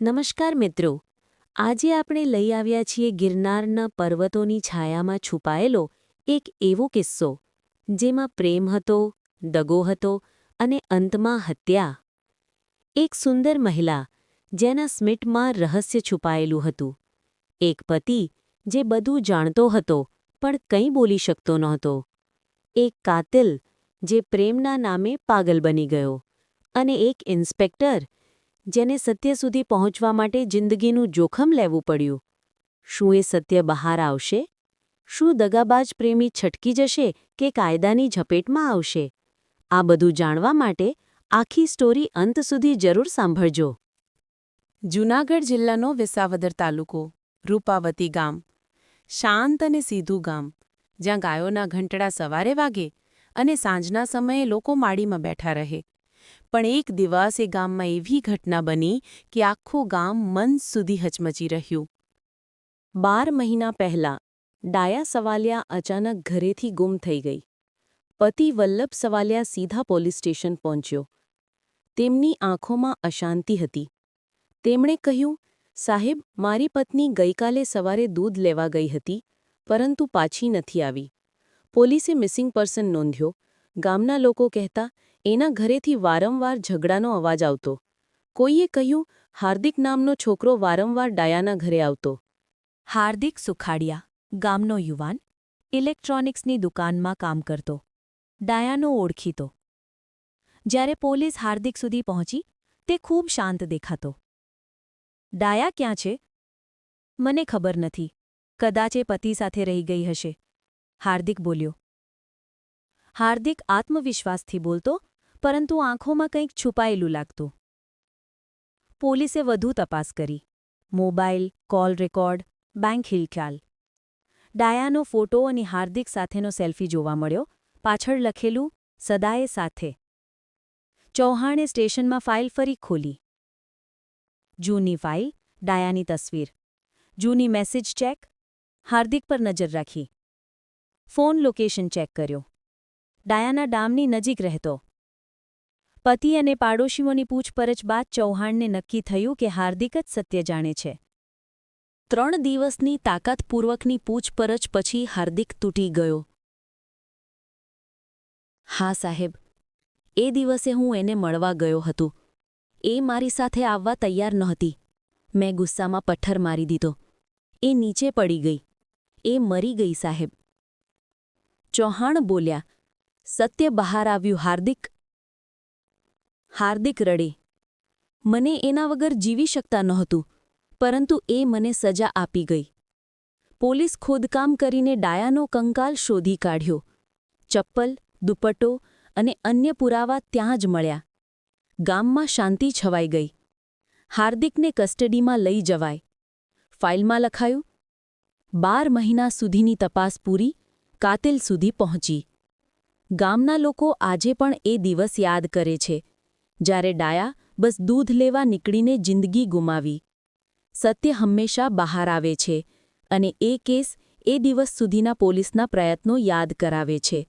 નમસ્કાર મિત્રો. આજે આપણે લઈ આવ્યા છીએ ગિરનારના પર્વતોની છાયામાં છુપાયેલો એક એવો કિસ્સો, જેમાં પ્રેમ હતો, દગો હતો અને અંતમાં હત્યા. એક સુંદર મહિલા, જેના સ્મિટમાં રહસ્ય છુપાયેલું હતું. એક પતિ, જે બધું જાણતો હતો, પણ કંઈ બોલી શકતો નહોતો. એક કાતિલ, જે પ્રેમના નામે પાગલ બની ગયો. અને એક ઇન્સ્પેક્ટર જેને સત્ય સુધી પહોંચવા માટે જિંદગીનું જોખમ લેવું પડ્યું. શું એ સત્ય બહાર આવશે? શું દગાબાજ પ્રેમી છટકી જશે કે કાયદાની ઝપેટમાં આવશે? આ બધું જાણવા માટે આખી સ્ટોરી અંત સુધી જરૂર સાંભળજો. જૂનાગઢ જિલ્લાનો વિસાવદર તાલુકો, રૂપાવતી ગામ. શાંત અને સીધું ગામ, જ્યાં ગાયોના ઘંટડા સવારે વાગે અને સાંજના સમયે લોકો માળીમાં બેઠા રહે. પણ એક દિવસ એ ગામમાં એવી ઘટના બની કે આખું ગામ મન સુધી હચમચી રહ્યું. બાર મહિના પહેલાં ડાયા સવાલિયા અચાનક ઘરેથી ગુમ થઈ ગઈ. પતિ વલ્લભ સવાલિયા સીધા પોલીસ સ્ટેશન પહોંચ્યો. તેમની આંખોમાં અશાંતિ હતી. તેમણે કહ્યું, સાહેબ, મારી પત્ની ગઈકાલે સવારે દૂધ લેવા ગઈ હતી, પરંતુ પાછી નથી આવી. પોલીસે મિસિંગ પર્સન નોંધ્યો. ગામના લોકો કહેતા એના ઘરેથી વારંવાર ઝઘડાનો અવાજ આવતો. કોઈએ કહ્યું, હાર્દિક નામનો છોકરો વારંવાર ડાયાના ઘરે આવતો. હાર્દિક સુખાડિયા, ગામનો યુવાન, ઇલેક્ટ્રોનિક્સની દુકાનમાં કામ કરતો. ડાયાનો ઓળખીતો. જ્યારે પોલીસ હાર્દિક સુધી પહોંચી, તે ખૂબ શાંત દેખાતો. ડાયા ક્યાં છે? મને ખબર નથી. કદાચ એ પતિ સાથે રહી ગઈ હશે. હાર્દિક બોલ્યો. હાર્દિક આત્મવિશ્વાસથી બોલતો પરંતુ આંખોમાં કંઈક છુપાયેલું લાગતું. પોલીસે વધુ તપાસ કરી. મોબાઈલ, કોલ રેકોર્ડ, બેંક હિલખ્યાલ ડાયાનો ફોટો અને હાર્દિક સાથેનો સેલ્ફી જોવા મળ્યો. પાછળ લખેલું, સદાએ સાથે. ચૌહાણે સ્ટેશનમાં ફાઇલ ફરી ખોલી. જૂની ફાઇલ, ડાયાની તસવીર. જૂની મેસેજ ચેક. હાર્દિક પર નજર રાખી. ફોન લોકેશન ચેક કર્યો. ડાયાના ડામની નજીક રહેતો. પતિ અને પાડોશીઓની પૂછપરછ બાદ ચૌહાણને નક્કી થયું કે હાર્દિક જ સત્ય જાણે છે. ત્રણ દિવસની તાકાતપૂર્વકની પૂછપરછ પછી હાર્દિક તૂટી ગયો. હા, સાહેબ. એ દિવસે હું એને મળવા ગયો હતો. એ મારી સાથે આવવા તૈયાર નહોતી. મેં ગુસ્સામાં પથ્થર મારી દીધો. એ નીચે પડી ગઈ. એ મરી ગઈ, સાહેબ. ચૌહાણ બોલ્યા, સત્ય બહાર આવ્યું, હાર્દિક. હાર્દિક રડે. મને એના વગર જીવી શકતા નહોતું, પરંતુ એ મને સજા આપી ગઈ. પોલીસ ખોદકામ કરીને ડાયાનો કંકાલ શોધી કાઢ્યો. ચપ્પલ, દુપટ્ટો અને અન્ય પુરાવા ત્યાં જ મળ્યા. ગામમાં શાંતિ છવાઈ ગઈ. હાર્દિકને કસ્ટડીમાં લઈ જવાય. ફાઇલમાં લખાયું, બાર મહિના સુધીની તપાસ પૂરી, કાતિલ સુધી પહોંચી. ગામના લોકો આજે પણ એ દિવસ યાદ કરે છે. જ્યારે ડાયા બસ દૂધ લેવા નીકળીને જિંદગી ગુમાવી. સત્ય હંમેશા બહાર આવે છે અને એ કેસ એ દિવસ સુધીના પોલીસના પ્રયત્નો યાદ કરાવે છે.